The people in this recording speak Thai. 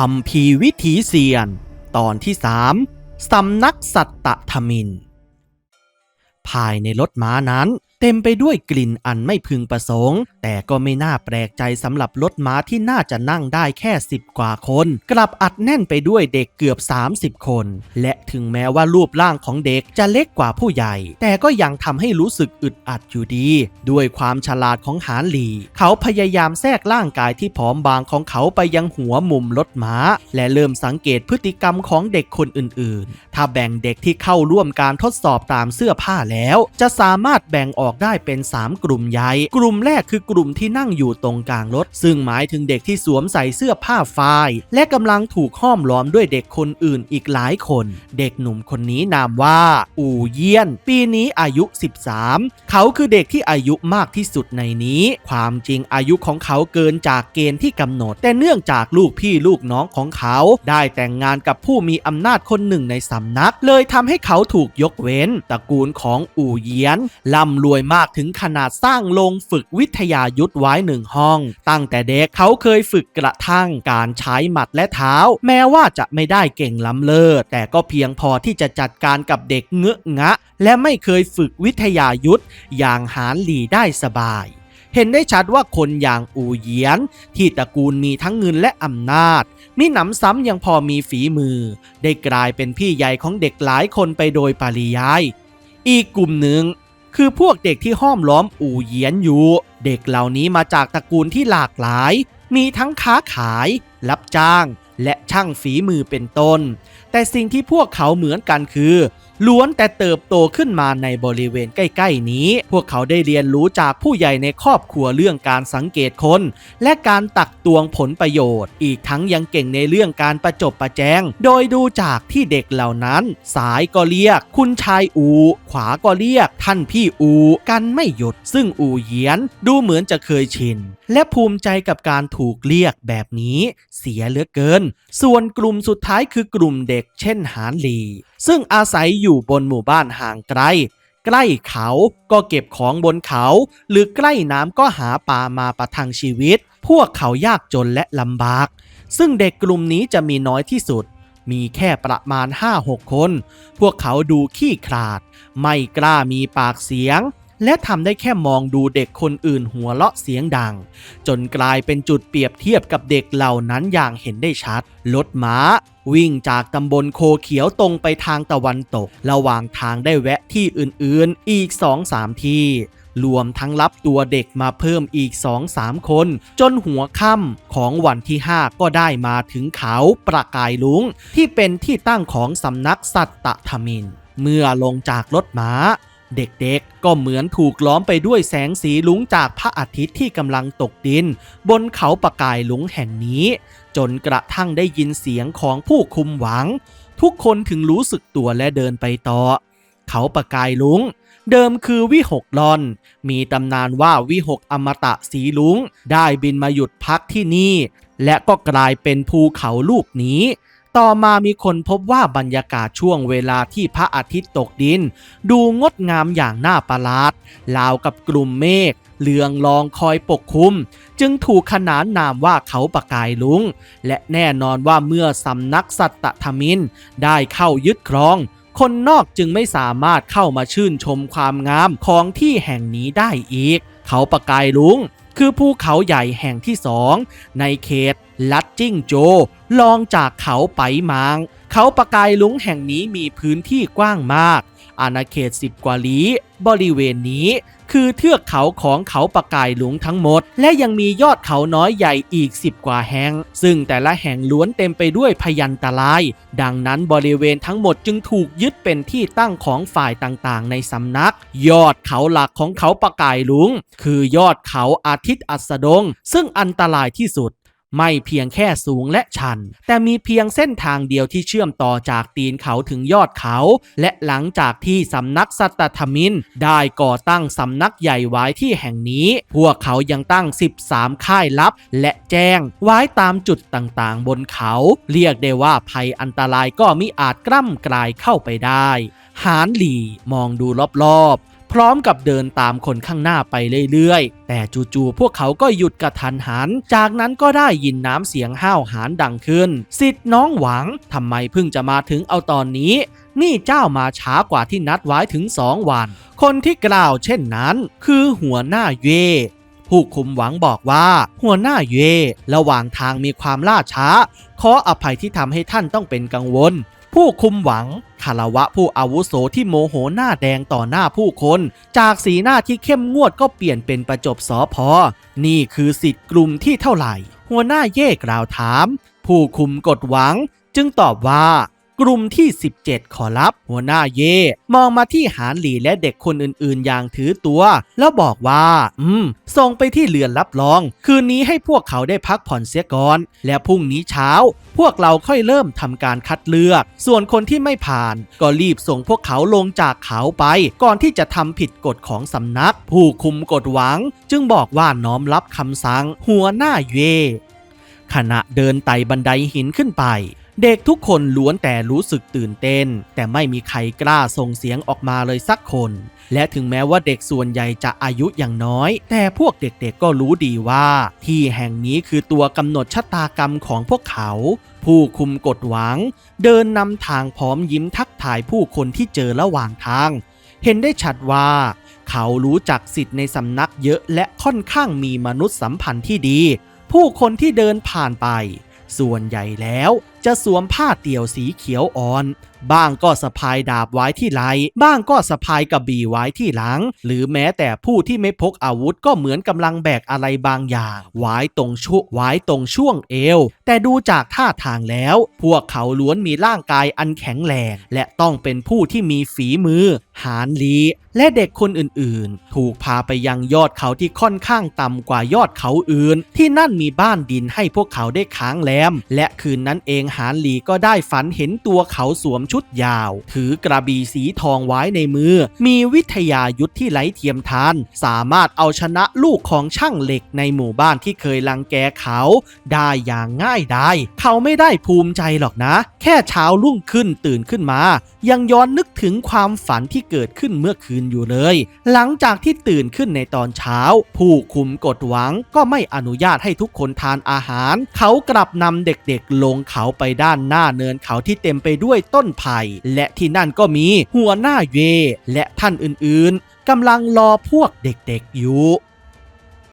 คำพีวิถีเซียน ตอนที่สามสำนักสัตตธมิน ภายในรถม้านั้น เต็มไปด้วยกลิ่นอันไม่พึงประสงค์ แต่ก็ไม่น่าแปลกใจสำหรับรถม้าที่น่าจะนั่งได้แค่สิบกว่าคน กลับอัดแน่นไปด้วยเด็กเกือบ 30 คน และถึงแม้ว่ารูปร่างของเด็กจะเล็กกว่าผู้ใหญ่ แต่ก็ยังทำให้รู้สึกอึดอัดอยู่ดี ด้วยความฉลาดของหานหลี เขาพยายามแทรกร่างกายที่ผอมบางของเขาไปยังหัวมุมรถม้า และเริ่มสังเกตพฤติกรรมของเด็กคนอื่นๆ ถ้าแบ่งเด็กที่เข้าร่วมการทดสอบตามเสื้อผ้าแล้ว จะสามารถแบ่งออกได้เป็น 3 กลุ่มใหญ่ กลุ่มแรกคือกลุ่มที่นั่งอยู่ตรงกลางรถ ซึ่งหมายถึงเด็กที่สวมใส่เสื้อผ้าฝ้าย และกำลังถูกห้อมล้อมด้วยเด็กคนอื่นอีกหลายคน เด็กหนุ่มคนนี้นามว่า อู่เยี่ยน ปีนี้อายุ 13 เขาคือเด็กที่อายุมากที่สุดในนี้ ความจริงอายุของเขาเกินจากเกณฑ์ที่กำหนด แต่เนื่องจากลูกพี่ลูกน้องของเขา ได้แต่งงานกับผู้มีอำนาจคนหนึ่งในสำนัก เลยทำให้เขาถูกยกเว้น ตระกูลของอู่เยียนร่ำรวยมากถึงขนาดสร้างโรงฝึกวิทยายุทธไว้หนึ่งห้อง ตั้งแต่เด็กเขาเคยฝึกกระทั่งการใช้หมัดและเท้า แม้ว่าจะไม่ได้เก่งล้ำเลิศแต่ก็เพียงพอที่จะจัดการกับเด็กเงอะงะ และไม่เคยฝึกวิทยายุทธอย่างหานหลีได้สบายเห็นได้ชัดว่าคนอย่างอูเยียน ที่ตระกูลมีทั้งเงินและอำนาจ มีหนำซ้ำยังพอมีฝีมือ ได้กลายเป็นพี่ใหญ่ของเด็กหลายคนไปโดยปริยาย อีกกลุ่มหนึ่ง คือพวกเด็กที่ห้อมล้อมอู่เยียนอยู่ เด็กเหล่านี้มาจากตระกูลที่หลากหลาย มีทั้งค้าขาย รับจ้าง และช่างฝีมือเป็นต้น แต่สิ่งที่พวกเขาเหมือนกันคือ ล้วนแต่เติบโตขึ้นมาในบริเวณใกล้ ๆ นี้ พวกเขาได้เรียนรู้จากผู้ใหญ่ในครอบครัวเรื่องการสังเกตคน และการตักตวงผลประโยชน์ อีกทั้งยังเก่งในเรื่องการประจบประแจง โดยดูจากที่เด็กเหล่านั้น สายก็เรียก คุณชายอู ขวาก็เรียก ท่านพี่อู กันไม่หยุด ซึ่งอูเยียนดูเหมือนจะเคยชิน และภูมิใจกับการถูกเรียกแบบนี้ เสียเหลือเกิน ส่วนกลุ่มสุดท้ายคือกลุ่มเด็ก เช่นหานหลีซึ่งอาศัยอยู่บนหมู่บ้านห่างไกล ใกล้เขาก็เก็บของบนเขา หรือใกล้น้ำก็หาปลามาประทังชีวิต พวกเขายากจนและลำบาก ซึ่งเด็กกลุ่มนี้จะมีน้อยที่สุด มีแค่ประมาณ 5-6 คน พวกเขาดูขี้ขลาด ไม่กล้ามีปากเสียง และทำได้แค่มองดูเด็กคนอื่นหัวเราะเสียงดัง จนกลายเป็นจุดเปรียบเทียบกับเด็กเหล่านั้นอย่างเห็นได้ชัดรถม้า วิ่งจากตำบลโคเขียวตรงไปทางตะวันตก ระหว่างทางได้แวะที่อื่นๆ อีก2-3ที่รวมทั้งรับตัวเด็กมาเพิ่มอีก 2-3 คน จนหัวค่ำของวันที่ 5 ก็ได้มาถึงเขาประกายลุง ที่เป็นที่ตั้งของสำนักสัตตธมิน เมื่อลงจากรถม้า เด็กๆ ก็เหมือนถูกล้อมไปด้วยแสงสีลุงจากพระอาทิตย์ที่กำลังตกดิน บนเขาประกายลุงแห่งนี้ จนกระทั่งได้ยินเสียงของผู้คุมหวัง ทุกคนถึงรู้สึกตัวและเดินไปต่อ เขาประกายลุงเดิมคือวิหกลอน มีตำนานว่าวิหกอมตะสีลุงได้บินมาหยุดพักที่นี่ และก็กลายเป็นภูเขาลูกนี้ ต่อมามีคนพบว่าบรรยากาศช่วงเวลาที่พระอาทิตย์ตกดิน ดูงดงามอย่างน่าประหลาดราวกับกลุ่มเมฆเลืองลองคอยปกคลุม จึงถูกขนานนามว่าเขาประกายลุง และแน่นอนว่าเมื่อสำนักสัตตธมิน ได้เข้ายึดครอง คนนอกจึงไม่สามารถเข้ามาชื่นชมความงามของที่แห่งนี้ได้อีก เขาประกายลุง คือภูเขาใหญ่แห่งที่สองในเขต ลัดจิ้งโจลองจากเขาไปมางเขาประกายลุงแห่งนี้มีพื้นที่กว้างมาก อาณาเขต10กว่าลี้ บริเวณนี้คือเทือกเขาของเขาปะกายหลุงทั้งหมด และยังมียอดเขาน้อยใหญ่อีก 10 กว่าแห่ง ซึ่งแต่ละแห่งล้วนเต็มไปด้วยพยันตราย ดังนั้นบริเวณทั้งหมดจึงถูกยึดเป็นที่ตั้งของฝ่ายต่างๆ ในสำนัก ยอดเขาหลักของเขาปะกายหลุง คือยอดเขาอาทิตย์อัสดง ซึ่งอันตรายที่สุด ไม่เพียงแค่สูงและชัน แต่มีเพียงเส้นทางเดียวที่เชื่อมต่อจากตีนเขาถึงยอดเขา และหลังจากที่สำนักสัตตธมิน ได้ก่อตั้งสำนักใหญ่ไว้ที่แห่งนี้ พวกเขายังตั้ง 13 ค่ายลับ และแจ้งไว้ตามจุดต่างๆ บนเขา เรียกได้ว่าภัยอันตรายก็มิอาจกล้ำกลายเข้าไปได้ หานหลี่มองดูรอบๆ ร้อมกับเดินตามคนข้างหน้าไปเรื่อยๆ แต่จู่ๆพวกเขาก็หยุดกระทันหัน จากนั้นก็ได้ยินน้ำเสียงห้าวหาญดังขึ้น สิทธิ์น้องหวังทำไมเพิ่งจะมาถึงเอาตอนนี้ นี่เจ้ามาช้ากว่าที่นัดไว้ถึงสองวัน คนที่กล่าวเช่นนั้น คือหัวหน้าเย่ผู้คุมหวังบอกว่า หัวหน้าเย่ระหว่างทางมีความล่าช้า ขออภัยที่ทำให้ท่านต้องเป็นกังวล ผู้คุมหวังคารวะผู้อาวุโสที่โมโหหน้าแดงต่อหน้าผู้คน จากสีหน้าที่เข้มงวดก็เปลี่ยนเป็นประจบสอพอ นี่คือสิทธิ์กลุ่มที่เท่าไหร่ หัวหน้าเย่กล่าวถาม ผู้คุมกดหวังจึงตอบว่า กลุ่มที่ 17 ขอรับ หัวหน้าเย่ มองมาที่หานหลีและเด็กคนอื่นๆ อย่างถือตัว แล้วบอกว่า อืม ส่งไปที่เรือนรับรอง คืนนี้ให้พวกเขาได้พักผ่อนเสียก่อน และพรุ่งนี้เช้า พวกเราค่อยเริ่มทำการคัดเลือก ส่วนคนที่ไม่ผ่าน ก็รีบส่งพวกเขาลงจากเขาไป ก่อนที่จะทำผิดกฎของสำนัก ผู้คุมกฎหวัง จึงบอกว่าน้อมรับคำสั่ง หัวหน้าเย่ขณะเดินไต่บันไดหินขึ้นไป เด็กทุกคนล้วนแต่รู้สึกตื่นเต้น แต่ไม่มีใครกล้าส่งเสียงออกมาเลยสักคน และถึงแม้ว่าเด็กส่วนใหญ่จะอายุอย่างน้อย แต่พวกเด็กๆก็รู้ดีว่า ที่แห่งนี้คือตัวกำหนดชะตากรรมของพวกเขา ผู้คุมกฎหวัง เดินนำทางพร้อมยิ้มทักทายผู้คนที่เจอระหว่างทาง เห็นได้ชัดว่า เขารู้จักสิทธิ์ในสำนักเยอะและค่อนข้างมีมนุษยสัมพันธ์ที่ดี ผู้คนที่เดินผ่านไป ส่วนใหญ่แล้ว จะสวมผ้าเตี่ยวสีเขียวอ่อน บ้างก็สะพายดาบไว้ที่ไหล บ้างก็สะพายกระบี่ไว้ที่หลัง หรือแม้แต่ผู้ที่ไม่พกอาวุธก็เหมือนกำลังแบกอะไรบางอย่างไว้ตรงชุไว้ตรงช่วงเอว แต่ดูจากท่าทางแล้ว พวกเขาล้วนมีร่างกายอันแข็งแรงและต้องเป็นผู้ที่มีฝีมือ หานลีและเด็กคนอื่นๆ ถูกพาไปยังยอดเขาที่ค่อนข้างต่ำกว่ายอดเขาอื่น ที่นั่นมีบ้านดินให้พวกเขาได้ค้างแรมและคืนนั้นเองหานลีก็ได้ฝันเห็นตัวเขาสวมชุดยาว ถือกระบี่สีทองไว้ในมือ มีวิทยายุทธที่ไร้เทียมทาน สามารถเอาชนะลูกของช่างเหล็กในหมู่บ้านที่เคยลังแกเขา ได้อย่างง่ายดายเขาไม่ได้ภูมิใจหรอกนะ แค่เช้ารุ่งขึ้นตื่นขึ้นมา ยังย้อนนึกถึงความฝันที่เกิดขึ้นเมื่อคืนอยู่เลย หลังจากที่ตื่นขึ้นในตอนเช้า ผู้คุมกฎหวังก็ไม่อนุญาตให้ทุกคนทานอาหาร เขากลับนำเด็กๆลงเขาไปด้านหน้าเนินเขาที่เต็มไปด้วยต้นไผ่และที่นั่นก็มีหัวหน้าเย และท่านอื่นๆกำลังรอพวกเด็กๆอยู่